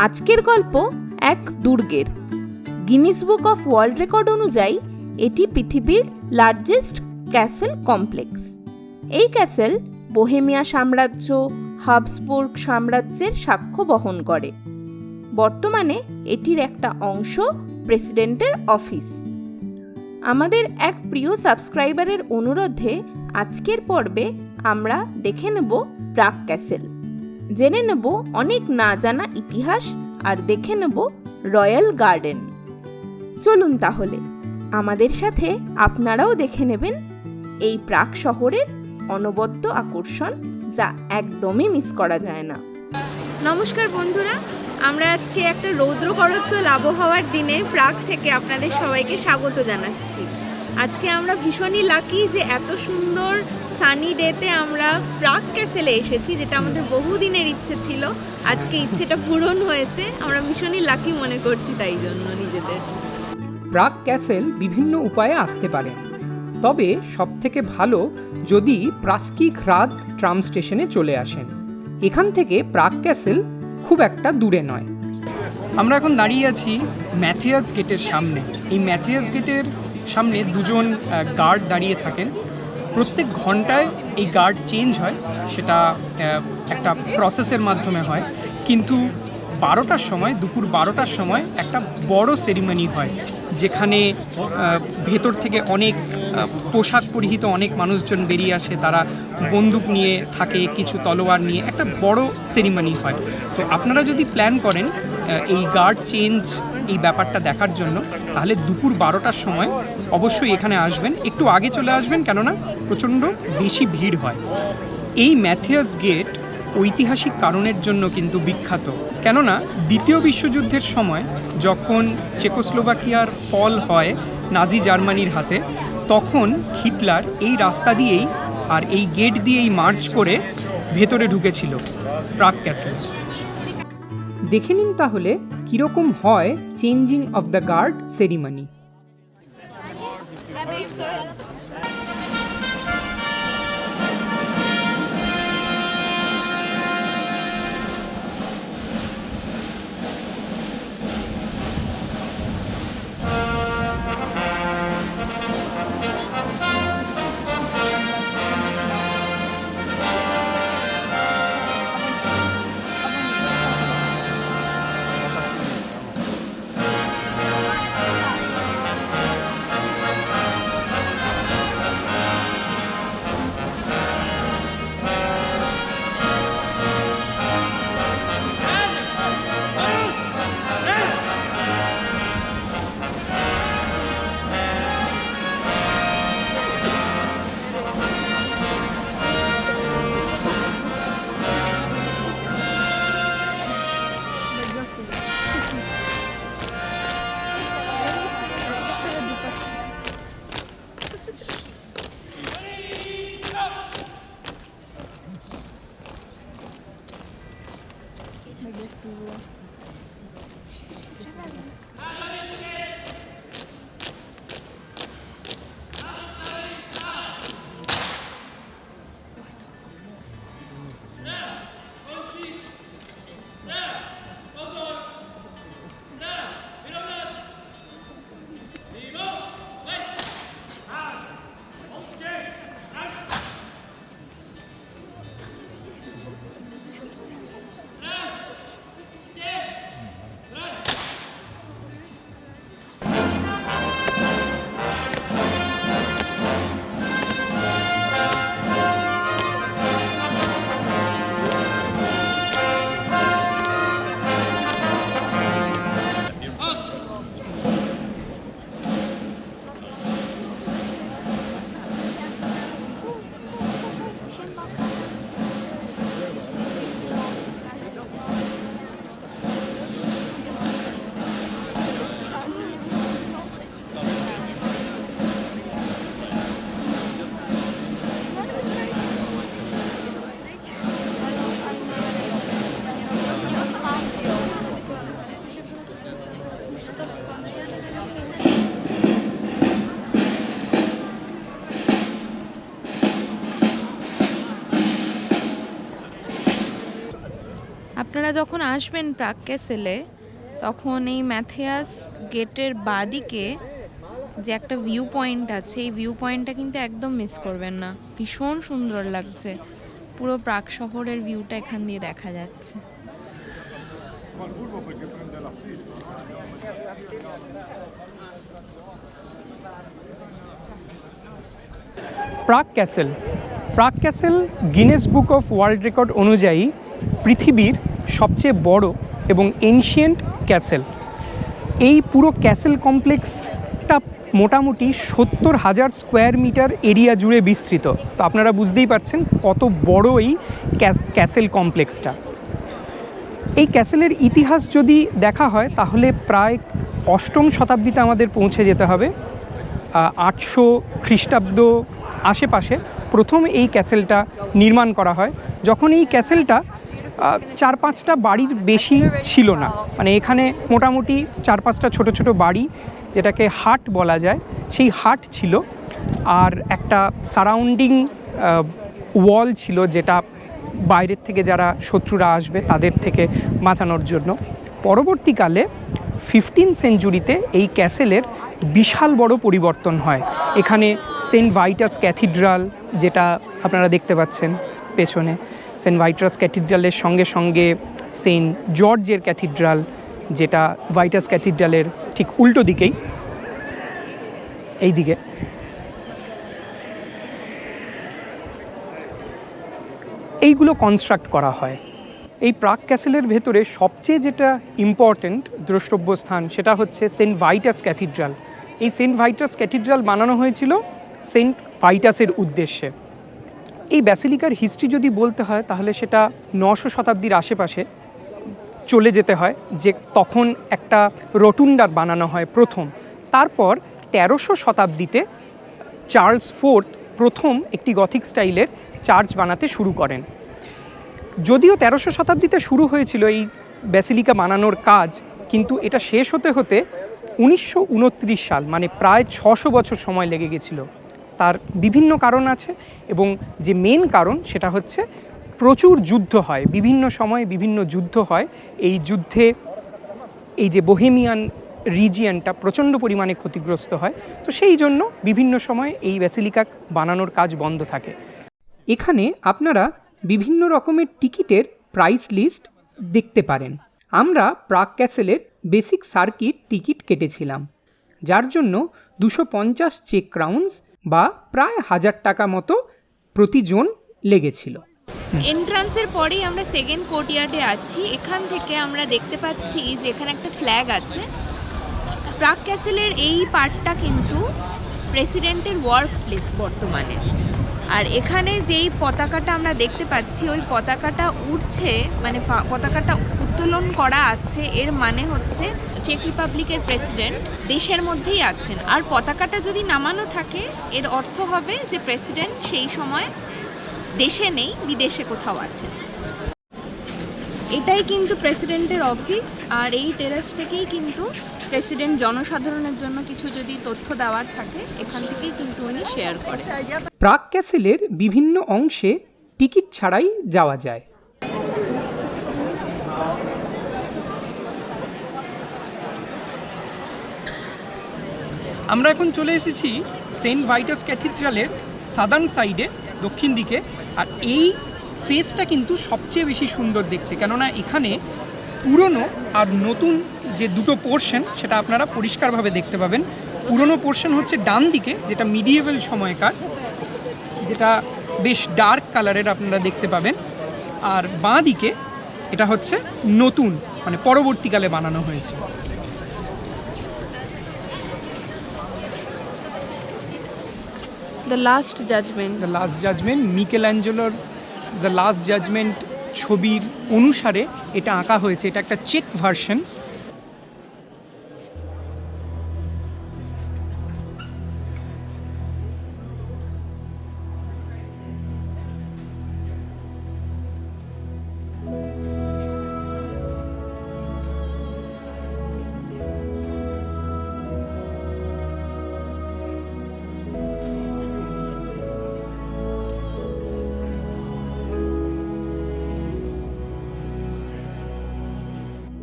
আজকের গল্প এক দুর্গের। Guinness Book of World Record অনুযায়ী, এটি পৃথিবীর লার্জেস্ট ক্যাসেল কমপ্লেক্স এই ক্যাসেল বোহেমিয়া সাম্রাজ্য হাবসবুর্গ সাম্রাজ্যের সাক্ষ্য বহন করে। বর্তমানে এটির একটা অংশ প্রেসিডেন্টের অফিস আমাদের এক প্রিয় সাবস্ক্রাইবারের অনুরোধে আজকের পর্বে আমরা দেখে নেব প্রাক ক্যাসেল জেনে নেব অনেক না জানা ইতিহাস আর দেখে নেব রয়্যাল গার্ডেন। চলুন তাহলে, আমাদের সাথে আপনারাও দেখে নেবেন এই প্রাক শহরের অনবদ্য আকর্ষণ যা একদমই মিস করা যায় না। নমস্কার বন্ধুরা, আমরা আজকে একটা রৌদ্র করচ্ছল আবহাওয়ার দিনে প্রাগ থেকে আপনাদের সবাইকে স্বাগত জানাচ্ছি। আজকে আমরা ভীষণই লাকি যে এত সুন্দর সানি ডেতে আমরা প্রাক ক্যাসেলে এসেছি যেটা আমাদের বহুদিনের ইচ্ছে ছিল। আজকে ইচ্ছেটা পূরণ হয়েছে। আমরা ভীষণই লাকি মনে করছি তাই জন্য নিজেদের। প্রাক ক্যাসেল বিভিন্ন উপায়ে আসতে পারে। তবে সবথেকে ভালো যদি প্রাস্কি হ্রাদ ট্রাম স্টেশনে চলে আসেন। এখান থেকে প্রাক ক্যাসেল খুব একটা দূরে নয়। আমরা এখন দাঁড়িয়ে আছি ম্যাথিয়াস গেটের সামনে। এই ম্যাথিয়াস গেটের সামনে দুজন গার্ড দাঁড়িয়ে থাকেন। প্রত্যেক ঘন্টায় এই গার্ড চেঞ্জ হয়, সেটা একটা প্রসেসের মাধ্যমে হয়। কিন্তু বারোটার সময়, দুপুর বারোটার সময় একটা বড় সেরিমনি হয়, যেখানে ভেতর থেকে অনেক পোশাক পরিহিত অনেক মানুষজন বেরিয়ে আসে, তারা বন্দুক নিয়ে থাকে, কিছু তলোয়ার নিয়ে, একটা বড় সেরিমনি হয়। তো আপনারা যদি প্ল্যান করেন এই গার্ড চেঞ্জ এই ব্যাপারটা দেখার জন্য, তাহলে দুপুর বারোটার সময় অবশ্যই এখানে আসবেন। একটু আগে চলে আসবেন, কেননা প্রচণ্ড বেশি ভিড় হয়। এই ম্যাথিয়াস গেট ঐতিহাসিক কারণের জন্য কিন্তু বিখ্যাত। কেননা দ্বিতীয় বিশ্বযুদ্ধের সময় যখন চেকোস্লোভাকিয়ার ফল হয় নাজি জার্মানির হাতে, তখন হিটলার এই রাস্তা দিয়েই আর এই গেট দিয়েই মার্চ করে ভেতরে ঢুকেছিল প্রাগ ক্যাসেল। দেখে নিন তাহলে কীরকম হয় changing of the guard ceremony. sorry. আপনারা যখন আসবেন প্রাক ক্যাসেলে তখন এই ম্যাথিয়াস গেটের বাদিকে যে একটা ভিউ পয়েন্ট আছে, এই ভিউ পয়েন্টটা কিন্তু একদম মিস করবেন না। ভীষণ সুন্দর লাগছে। পুরো প্রাক শহরের ভিউটা এখান দিয়ে দেখা যাচ্ছে। Prague castle. Prague castle Guinness Book of World Record অনুযায়ী পৃথিবীর সবচেয়ে বড় এবং এনশিয়েন্ট ক্যাসেল। এই পুরো ক্যাসেল কমপ্লেক্সটা মোটামুটি সত্তর হাজার স্কোয়ার মিটার এরিয়া জুড়ে বিস্তৃত। তো আপনারা বুঝতেই পারছেন কত বড় এই ক্যাস- ক্যাসেল কমপ্লেক্সটা। এই ক্যাসেলের ইতিহাস যদি দেখা হয়, তাহলে প্রায় অষ্টম শতাব্দীতে আমাদের পৌঁছে যেতে হবে। আটশো খ্রিস্টাব্দ আশেপাশে প্রথম এই ক্যাসেলটা নির্মাণ করা হয়। যখন এই ক্যাসেলটা চার পাঁচটা বাড়ির বেশি ছিল না। মানে এখানে মোটামুটি চার পাঁচটা ছোট ছোট বাড়ি, যেটাকে হাট বলা যায়, সেই হাট ছিল। আর একটা সারাউন্ডিং ওয়াল ছিল যেটা বাইরের থেকে যারা শত্রুরা আসবে তাদের থেকে বাঁচানোর জন্য। পরবর্তীকালে ফিফটিন সেঞ্চুরিতে এই ক্যাসেলের বিশাল বড় পরিবর্তন হয়। এখানে সেন্ট ভাইটাস ক্যাথিড্রাল, যেটা আপনারা দেখতে পাচ্ছেন পেছনে, সেন্ট ভাইটাস ক্যাথিড্রালের সঙ্গে সঙ্গে সেন্ট জর্জের ক্যাথিড্রাল, যেটা ভাইটাস ক্যাথিড্রালের ঠিক উল্টো দিকেই এই দিকে এইগুলো কনস্ট্রাক্ট করা হয়। এই প্রাক ক্যাসেলের ভেতরে সবচেয়ে যেটা ইম্পর্ট্যান্ট দ্রষ্টব্য স্থান সেটা হচ্ছে সেন্ট ভাইটাস ক্যাথিড্রাল। এই সেন্ট ভাইটাস ক্যাথিড্রাল বানানো হয়েছিল সেন্ট ভাইটাসের উদ্দেশ্যে। এই ব্যাসিলিকার হিস্ট্রি যদি বলতে হয়, তাহলে সেটা নশো শতাব্দীর আশেপাশে চলে যেতে হয়, যে তখন একটা রটুন্ডার বানানো হয় প্রথম। তারপর তেরোশো শতাব্দীতে চার্লস ফোর্থ প্রথম একটি গথিক স্টাইলের চার্চ বানাতে শুরু করেন। যদিও তেরোশো শতাব্দীতে শুরু হয়েছিল এই ব্যাসিলিকা বানানোর কাজ, কিন্তু এটা শেষ হতে হতে উনিশশো উনত্রিশ সাল মানে প্রায় ছশো বছর সময় লেগে গেছিল। তার বিভিন্ন কারণ আছে এবং যে মেন কারণ সেটা হচ্ছে প্রচুর যুদ্ধ হয়, বিভিন্ন সময়ে বিভিন্ন যুদ্ধ হয়। এই যুদ্ধে এই যে বোহেমিয়ান রিজিয়ানটা প্রচণ্ড পরিমাণে ক্ষতিগ্রস্ত হয়। তো সেই জন্য বিভিন্ন সময় এই ব্যাসিলিকা বানানোর কাজ বন্ধ থাকে। এখানে আপনারা বিভিন্ন রকমের টিকিটের প্রাইস লিস্ট দেখতে পারেন। আমরা প্রাক ক্যাসেলের বেসিক সার্কিট টিকিট কেটেছিলাম, যার জন্য দুশো পঞ্চাশ চেক ক্রাউন্স বা প্রায় হাজার টাকা মতো প্রতিজন লেগেছিল। এন্ট্রান্সের পরেই আমরা সেকেন্ড কোর্টইয়ার্ডে আছি। এখান থেকে আমরা দেখতে পাচ্ছি যে এখানে একটা ফ্ল্যাগ আছে। প্রাক ক্যাসেলের এই পার্টটা কিন্তু প্রেসিডেন্টের ওয়ার্ক প্লেস বর্তমানে। আর এখানে যেই পতাকাটা আমরা দেখতে পাচ্ছি, ওই পতাকাটা উঠছে মানে পতাকাটা উত্তোলন করা আছে, এর মানে হচ্ছে চেক রিপাবলিকের প্রেসিডেন্ট দেশের মধ্যেই আছেন। আর পতাকাটা যদি নামানো থাকে, এর অর্থ হবে যে প্রেসিডেন্ট সেই সময় দেশে নেই, বিদেশে কোথাও আছে এটাই কিন্তু প্রেসিডেন্টের অফিস আর এই টেরাস থেকেই কিন্তু প্রেসিডেন্ট জনসাধারণের জন্য কিছু যদি তথ্য দেওয়ার থাকে এখান থেকেই কিন্তু উনি শেয়ার করেন। প্রাক ক্যাসেলের বিভিন্ন অংশে টিকিট ছাড়াই যাওয়া যায়। আমরা এখন চলে এসেছি সেন্ট ভাইটাস ক্যাথিড্রালের সাদার্ন সাইডে দক্ষিণ দিকে। আর এই ফেসটা কিন্তু সবচেয়ে বেশি সুন্দর দেখতে। কেননা এখানে পুরনো আর নতুন যে দুটো পোর্শন সেটা আপনারা পরিষ্কারভাবে দেখতে পাবেন। পুরনো পোর্শন হচ্ছে ডান দিকে যেটা মিডিয়েবল সময়কার যেটা বেশ ডার্ক কালারের আপনারা দেখতে পাবেন। আর বাঁ দিকে এটা হচ্ছে নতুন মানে পরবর্তীকালে বানানো হয়েছে। The last judgment the last judgment Mikel অ্যাঞ্জেলোর দ্য লাস্ট জাজমেন্ট ছবির অনুসারে এটা আঁকা হয়েছে। এটা একটা চেক ভার্সন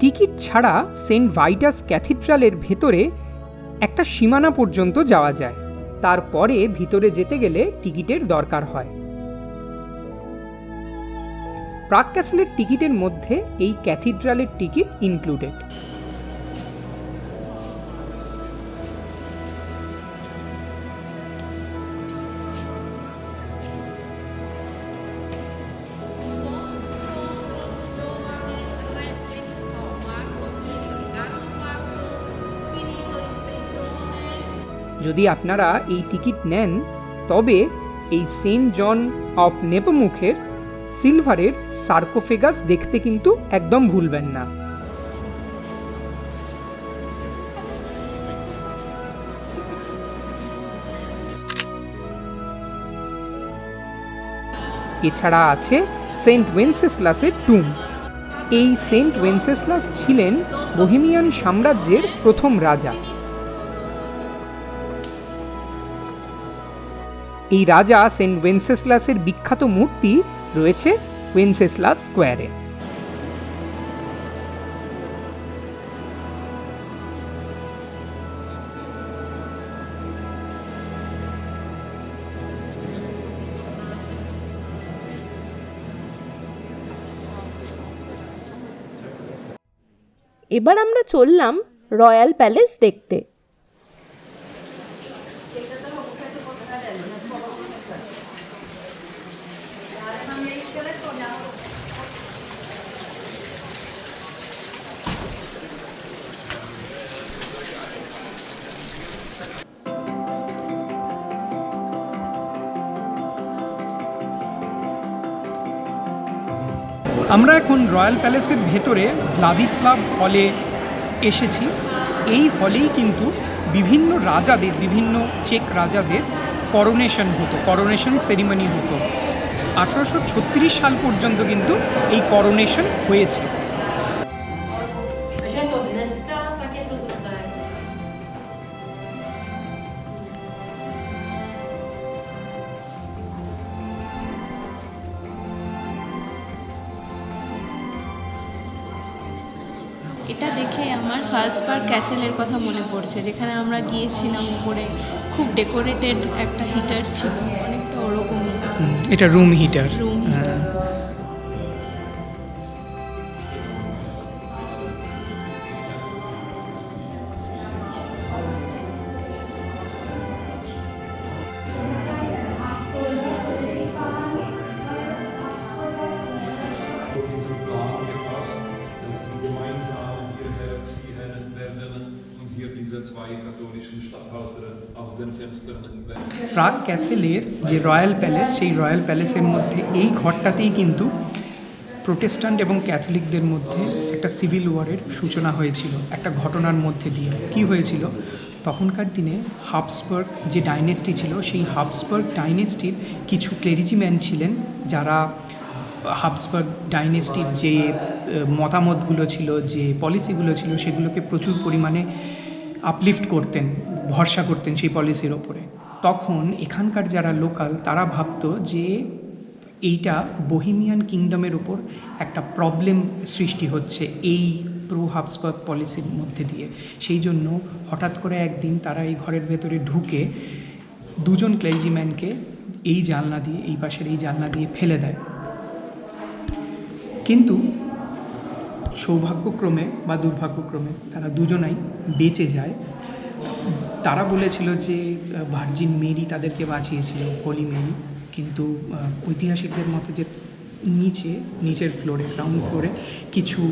টিকিট ছাড়া সেন্ট ভাইটাস ক্যাথিড্রালের ভেতরে একটা সীমানা পর্যন্ত যাওয়া যায়। তারপরে ভিতরে যেতে গেলে টিকিটের দরকার হয়। প্রাক ক্যাসেলের টিকিটের মধ্যে এই ক্যাথিড্রালের টিকিট ইনক্লুডেড। যদি আপনারা এই টিকিট নেন, তবে এই সেন্ট জন অফ নেপমুখের সিলভারের সার্কোফেগাস দেখতে কিন্তু একদম ভুলবেন না। এছাড়া আছে সেন্ট ওয়েন্সেসলাসের টুম। এই সেন্ট ওয়েন্সেসলাস ছিলেন বহিমিয়ান সাম্রাজ্যের প্রথম রাজা। এই রাজা সেন্ট ওয়েন্সেসলাসের বিখ্যাত মূর্তি রয়েছে ওয়েন্সেসলাস স্কোয়ারে। এবার আমরা চললাম রয়্যাল প্যালেস দেখতে। আমরা এখন রয়্যাল প্যালেসের ভেতরে ভ্লাদিস্লাভ হলে এসেছি। এই হলেই কিন্তু বিভিন্ন রাজাদের, বিভিন্ন চেক রাজাদের করোনেশন হতো করোনেশন সেরিমনি হতো। আঠারোশো ছত্রিশ সাল পর্যন্ত কিন্তু এই করোনেশন হয়েছে। ক্যাসেলের কথা মনে পড়ছে যেখানে আমরা গিয়েছিলাম উপরে খুব ডেকোরেটেড একটা হিটার ছিল অনেকটা ওরকম। এটা রুম হিটার Room প্রাগ ক্যাসেলের যে রয়্যাল প্যালেস সেই রয়্যাল প্যালেসের মধ্যে এই ঘরটাতেই কিন্তু প্রোটেস্ট্যান্ট এবং ক্যাথলিকদের মধ্যে একটা সিভিল ওয়ারের সূচনা হয়েছিল। একটা ঘটনার মধ্যে দিয়ে। কি হয়েছিল? তখনকার দিনে হাবসবার্গ যে ডাইনেস্টি ছিল, সেই হাবসবার্গ ডাইনেস্টির কিছু ক্লেরিজিম্যান ছিলেন যারা হাবসবার্গ ডাইনেস্টির যে মতামতগুলো ছিল, যে পলিসিগুলো ছিল, সেগুলোকে প্রচুর পরিমাণে আপলিফট করতেন, ভরসা করতেন সেই পলিসির ওপরে। তখন এখানকার যারা লোকাল তারা ভাবতো যে এইটা বহিমিয়ান কিংডমের ওপর একটা প্রবলেম সৃষ্টি হচ্ছে এই প্রো হাবসবার্গ পলিসির মধ্যে দিয়ে। সেই জন্য হঠাৎ করে একদিন তারা এই ঘরের ভেতরে ঢুকে দুজন ক্লেজিম্যানকে এই জানলা দিয়ে, এই পাশের এই জানলা দিয়ে ফেলে দেয়। কিন্তু সৌভাগ্যক্রমে বা দুর্ভাগ্যক্রমে তারা দুজনাই বেঁচে যায়। তারা বলেছিল যে ভার্জিন মেরি তাদেরকে বাঁচিয়েছিল হোলি মেরি। কিন্তু ঐতিহাসিকদের মতে যে নিচে, নিচের ফ্লোরে, গ্রাউন্ড ফ্লোরে কিছু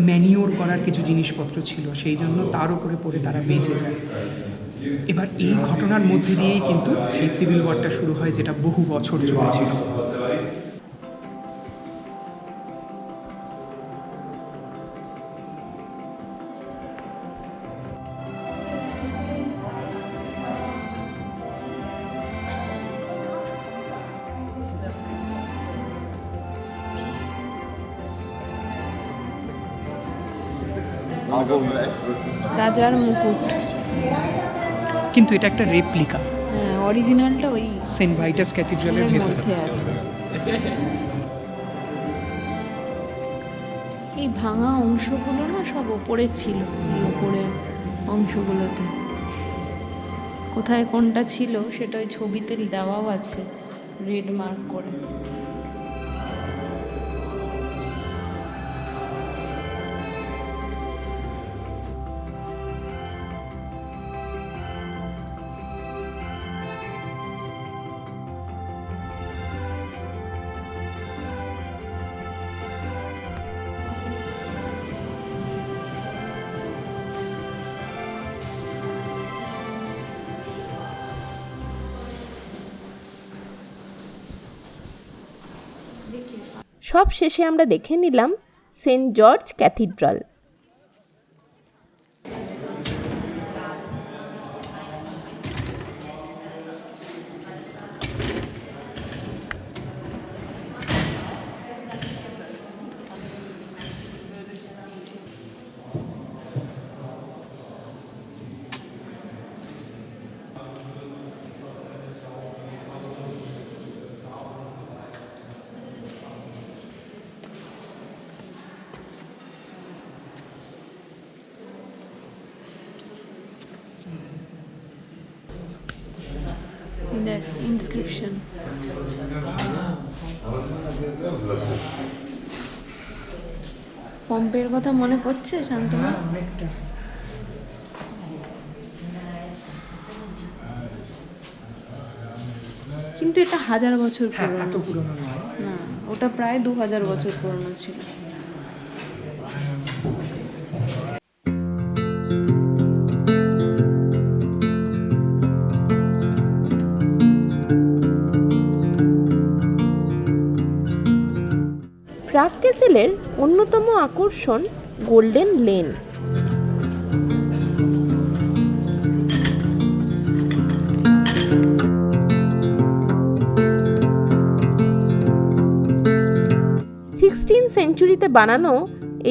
ম্যানিওর করার কিছু জিনিসপত্র ছিল। সেই জন্য তার উপরে পড়ে তারা বেঁচে যায়। এবার এই ঘটনার মধ্যে দিয়েই কিন্তু সেই সিভিল ওয়ারটা শুরু হয়, যেটা বহু বছর চলেছিল। রাজার মুকুট। কিন্তু এটা একটা রেপ্লিকা হ্যাঁ অরিজিনালটা ওই সেন্ট ভাইটাস ক্যাথিড্রালের ভেতরে। আছে। এই ভাঙা অংশগুলো না সব ওপরে ছিল এই ওপরের অংশগুলোতে। কোথায় কোনটা ছিল সেটা ওই ছবিতে দেওয়াও আছে রেড মার্ক করে। সব শেষে আমরা দেখে নিলাম সেন্ট জর্জ ক্যাথিড্রাল। দেখ ইনস্ক্রিপশন পম্পের কথা মনে পড়ছে শান্তমা? অনেকটা কিন্তু এটা হাজার বছর হ্যাঁ পুরনো। না ওটা প্রায় দু হাজার বছর পুরনো ছিল। প্রাগ ক্যাসেলের অন্যতম আকর্ষণ গোল্ডেন লেন। সিক্সটিন সেঞ্চুরিতে বানানো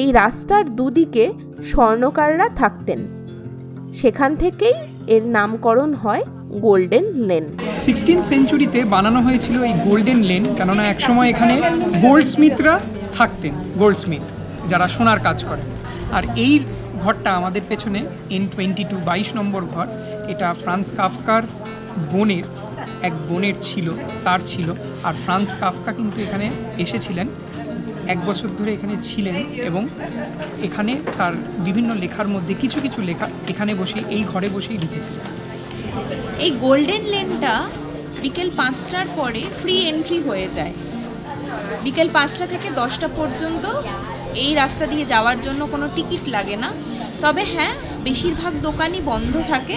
এই রাস্তার দুদিকে স্বর্ণকাররা থাকতেন। সেখান থেকেই এর নামকরণ হয় গোল্ডেন লেন। সিক্সটিন সেঞ্চুরিতে বানানো হয়েছিল এই গোল্ডেন লেন, কেননা একসময় এখানে গোল্ড স্মিথরা থাকতেন গোল্ড স্মিথ যারা সোনার কাজ করে আর এই ঘরটা আমাদের পেছনে এন টোয়েন্টি টু বাইশ নম্বর ঘর, এটা ফ্রান্স কাফকার বোনের, এক বোনের ছিল, তার ছিল। আর ফ্রান্স কাফকা কিন্তু এখানে এসেছিলেন, এক বছর ধরে এখানে ছিলেন এবং এখানে তার বিভিন্ন লেখার মধ্যে কিছু কিছু লেখা এখানে বসেই, এই ঘরে বসেই লিখেছিলেন এই গোল্ডেন লেনটা বিকেল পাঁচটার পরে ফ্রি এন্ট্রি হয়ে যায়। বিকেল পাঁচটা থেকে দশটা পর্যন্ত এই রাস্তা দিয়ে যাওয়ার জন্য কোনো টিকিট লাগে না। তবে হ্যাঁ বেশিরভাগ দোকানই বন্ধ থাকে।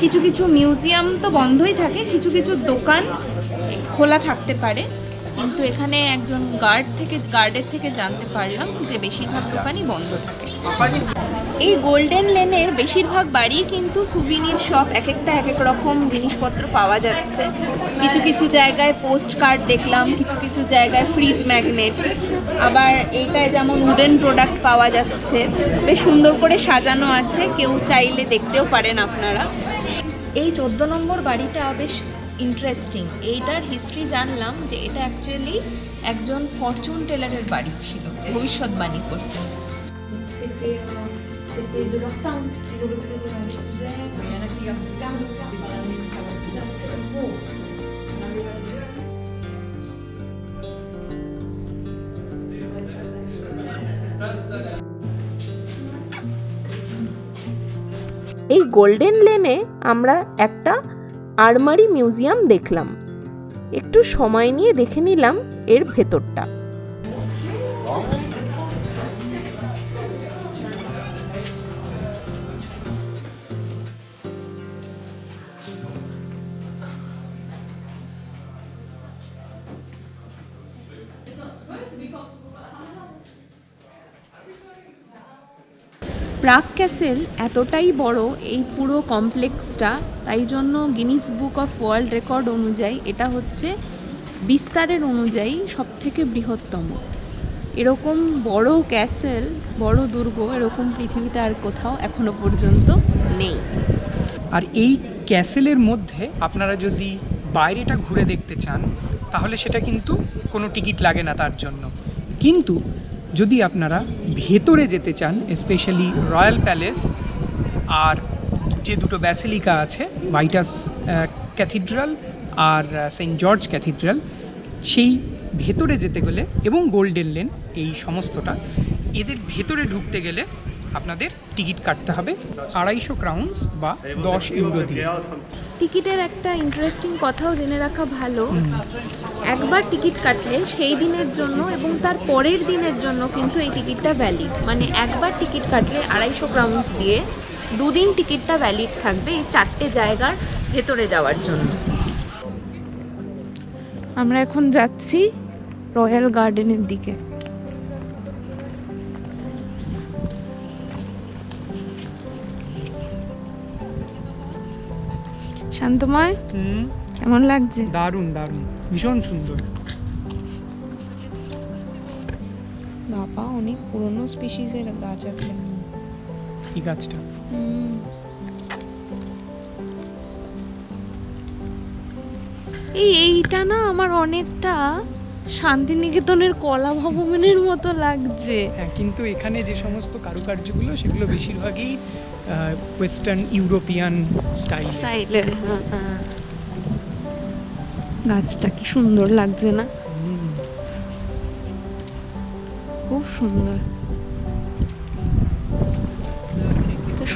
কিছু কিছু মিউজিয়াম তো বন্ধই থাকে, কিছু কিছু দোকান খোলা থাকতে পারে। কিন্তু এখানে একজন গার্ড থেকে গার্ডের থেকে জানতে পারলাম যে বেশিরভাগ দোকানই বন্ধ থাকে। এই গোল্ডেন লেনের বেশিরভাগ বাড়ি কিন্তু সুভিনির শপ এক একটা, এক এক রকম জিনিসপত্র পাওয়া যাচ্ছে। কিছু কিছু জায়গায় পোস্ট কার্ড দেখলাম, কিছু কিছু জায়গায় ফ্রিজ ম্যাগনেট আবার এইটায় যেমন উডেন প্রোডাক্ট পাওয়া যাচ্ছে। বেশ সুন্দর করে সাজানো আছে, কেউ চাইলে দেখতেও পারেন আপনারা। এই চোদ্দ নম্বর বাড়িটা বেশ ইন্টারেস্টিং এইটার হিস্ট্রি জানলাম যে এটা অ্যাকচুয়ালি একজন ফরচুন টেলারের বাড়ি ছিল, ভবিষ্যৎবাণী করতে। এই গোল্ডেন লেনে আমরা একটা আরমারি মিউজিয়াম দেখলাম। একটু সময় নিয়ে দেখে নিলাম এর ভেতরটা। প্রাগ ক্যাসেল এতটাই বড় এই পুরো কমপ্লেক্সটা, তাই জন্য Guinness Book of World Record অনুযায়ী এটা হচ্ছে বিস্তারের অনুযায়ী সবথেকে বৃহত্তম। এরকম বড় ক্যাসেল, বড় দুর্গ এরকম পৃথিবীতে আর কোথাও এখনও পর্যন্ত নেই। আর এই ক্যাসেলের মধ্যে আপনারা যদি বাইরেটা ঘুরে দেখতে চান, তাহলে সেটা কিন্তু কোনো টিকিট লাগে না তার জন্য। কিন্তু যদি আপনারা ভেতরে যেতে চান স্পেশালি রয়্যাল প্যালেস আর যে দুটো ব্যাসিলিকা আছে ভাইটাস ক্যাথিড্রাল আর সেন্ট জর্জ ক্যাথিড্রাল সেই ভেতরে যেতে গেলে এবং গোল্ডেন লেন এই সমস্তটা, এদের ভেতরে ঢুকতে গেলে আপনাদের টিকিট কাটতে হবে আড়াইশো ক্রাউন্স বা দশ ইউরো দিয়ে। টিকিটের একটা ইন্টারেস্টিং কথাও জেনে রাখা ভালো। একবার টিকিট কাটলে সেই দিনের জন্য এবং তার পরের দিনের জন্য কিন্তু এই টিকিটটা ভ্যালিড মানে একবার টিকিট কাটলে আড়াইশো ক্রাউন্স দিয়ে দুদিন টিকিটটা ভ্যালিড থাকবে এই চারটে জায়গার ভেতরে যাওয়ার জন্য। আমরা এখন যাচ্ছি রয়্যাল গার্ডেনের দিকে। শান্তময়? হুম। কেমন লাগছে? দারুণ দারুণ। ভীষণ সুন্দর। বাবা অনেক পুরনো স্পিসিসের গাছ আছে। এই গাছটা। এই এইটা না আমার অনেকটা শান্তিনিকেতনের কলা ভবনের মতো লাগছে। হ্যাঁ কিন্তু এখানে যে সমস্ত কারুকার্যগুলো সেগুলো বেশিরভাগই ওয়েস্টার্ন ইউরোপিয়ান স্টাইল স্টাইলের গাছটা কি সুন্দর লাগছে না? খুব সুন্দর।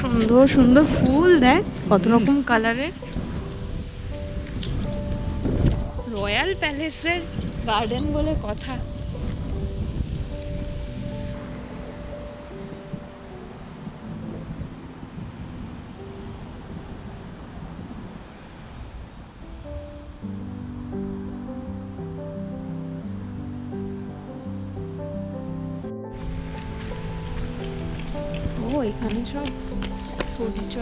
সুন্দর সুন্দর ফুল দেখ কত রকম কালারের। রয়্যাল প্যালেসের গার্ডেন বলে কথা।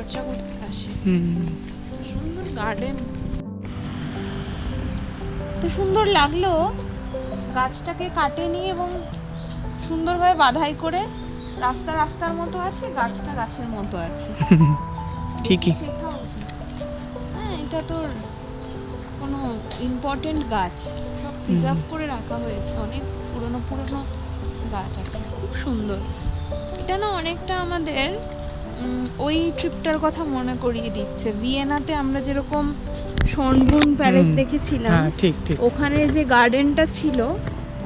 পরিচর্যা করতে আসে সুন্দর গার্ডেন তো সুন্দর লাগল গাছটাকে কাটেনি এবং সুন্দরভাবে বাধাই করে রাস্তা রাস্তার মতো আছে গাছটা গাছের মতো আছে। ঠিকই। হ্যাঁ এটা তোর কোনো ইম্পর্টেন্ট গাছ। সব প্রিজার্ভ করে রাখা হয়েছে। অনেক পুরনো পুরনো গাছ আছে। খুব সুন্দর। এটা না অনেকটা আমাদের ওই ট্রিপটার কথা মনে করিয়ে দিচ্ছে। ভিয়েনাতে আমরা যেরকম সনবুন প্যালেস দেখেছিলাম হ্যাঁ ঠিক ঠিক। ওখানে যে গার্ডেনটা ছিল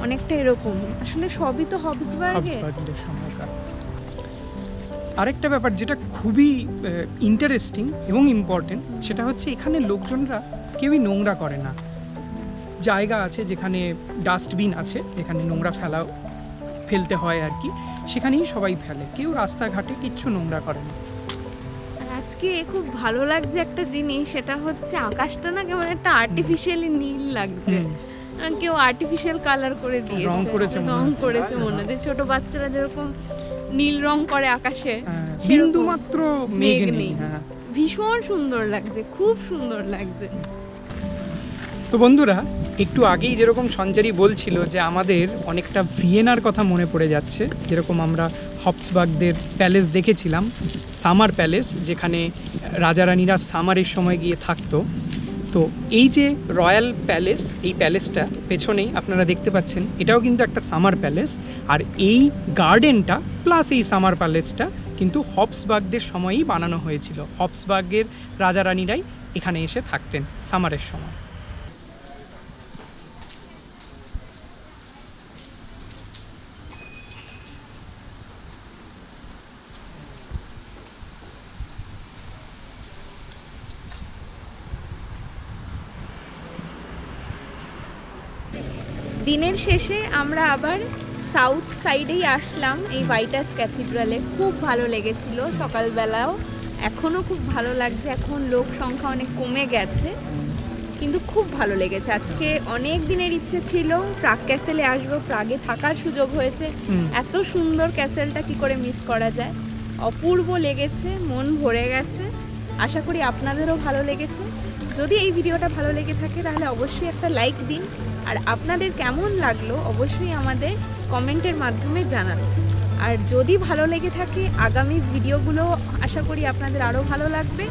অনেকটা এরকম। আসলে সবই তো হবসবার্গে আরেকটা ব্যাপার যেটা খুবই ইন্টারেস্টিং এবং ইম্পর্টেন্ট সেটা হচ্ছে এখানে লোকজনরা কেউই নোংরা করে না। জায়গা আছে যেখানে ডাস্টবিন আছে যেখানে নোংরা ফেলা ফেলতে হয় আর কি। সেখানেই সবাই ফেলে। কেউ রাস্তাঘাটে কিচ্ছু নোংরা করে না। আজকে খুব ভালো লাগছে একটা জিনিস সেটা হচ্ছে আকাশটা না কেমন একটা আর্টিফিশিয়ালি নীল লাগছে। কেউ আর্টিফিশিয়াল কালার করে দিয়েছে। রং করেছে মনে রং হচ্ছে। করেছে মনে হচ্ছে। ছোট বাচ্চারা যেরকম নীল রং করে আকাশে হ্যাঁ, বিন্দু মাত্র মেঘ নেই। হ্যাঁ। ভীষণ সুন্দর লাগছে খুব সুন্দর লাগছে। তো বন্ধুরা একটু আগেই যেরকম সঞ্চারী বলছিল যে আমাদের অনেকটা ভিয়েনার কথা মনে পড়ে যাচ্ছে, যেরকম আমরা হবসবার্গদের প্যালেস দেখেছিলাম, সামার প্যালেস, যেখানে রাজা রানীরা সামারের সময় গিয়ে থাকতো। তো এই যে রয়্যাল প্যালেস, এই প্যালেসটা পেছনেই আপনারা দেখতে পাচ্ছেন, এটাও কিন্তু একটা সামার প্যালেস। আর এই গার্ডেনটা প্লাস এই সামার প্যালেসটা কিন্তু হবসবার্গদের সময়ই বানানো হয়েছিল। হবসবার্গের রাজা রানীরাই এখানে এসে থাকতেন সামারের সময়। দিনের শেষে আমরা আবার সাউথ সাইডেই আসলাম এই ভাইটাস ক্যাথিড্রালে খুব ভালো লেগেছিল সকালবেলাও। এখনও খুব ভালো লাগছে। এখন লোক সংখ্যা অনেক কমে গেছে। কিন্তু খুব ভালো লেগেছে। আজকে অনেক দিনের ইচ্ছে ছিল। প্রাগ ক্যাসেলে আসব। প্রাগে থাকার সুযোগ হয়েছে। এত সুন্দর ক্যাসেলটা কি করে মিস করা যায়? অপূর্ব লেগেছে। মন ভরে গেছে। আশা করি আপনাদেরও ভালো লেগেছে। যদি এই ভিডিওটা ভালো লেগে থাকে তাহলে অবশ্যই একটা লাইক দিন। আর আপনাদের কেমন লাগল অবশ্যই আমাদের কমেন্টের মাধ্যমে জানান আর যদি ভালো লেগে থাকে, আগামী ভিডিওগুলো আশা করি আপনাদের আরও ভালো লাগবে।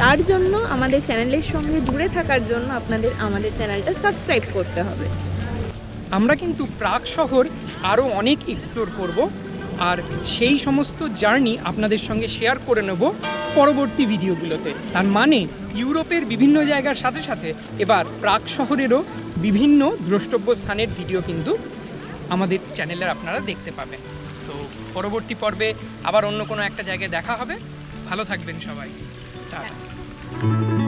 তার জন্য আমাদের চ্যানেলের সঙ্গে জুড়ে থাকার জন্য আপনাদের আমাদের চ্যানেলটা সাবস্ক্রাইব করতে হবে। আমরা কিন্তু প্রাক শহর আরও অনেক এক্সপ্লোর করব। আর সেই সমস্ত জার্নি আপনাদের সঙ্গে শেয়ার করে নেব পরবর্তী ভিডিওগুলোতে। তার মানে ইউরোপের বিভিন্ন জায়গার সাথে সাথে এবার প্রাগ শহরেরও বিভিন্ন দ্রষ্টব্য স্থানের ভিডিও কিন্তু আমাদের চ্যানেলের আপনারা দেখতে পাবেন। তো পরবর্তী পর্বে আবার অন্য কোনো একটা জায়গায় দেখা হবে। ভালো থাকবেন সবাই। টাটা।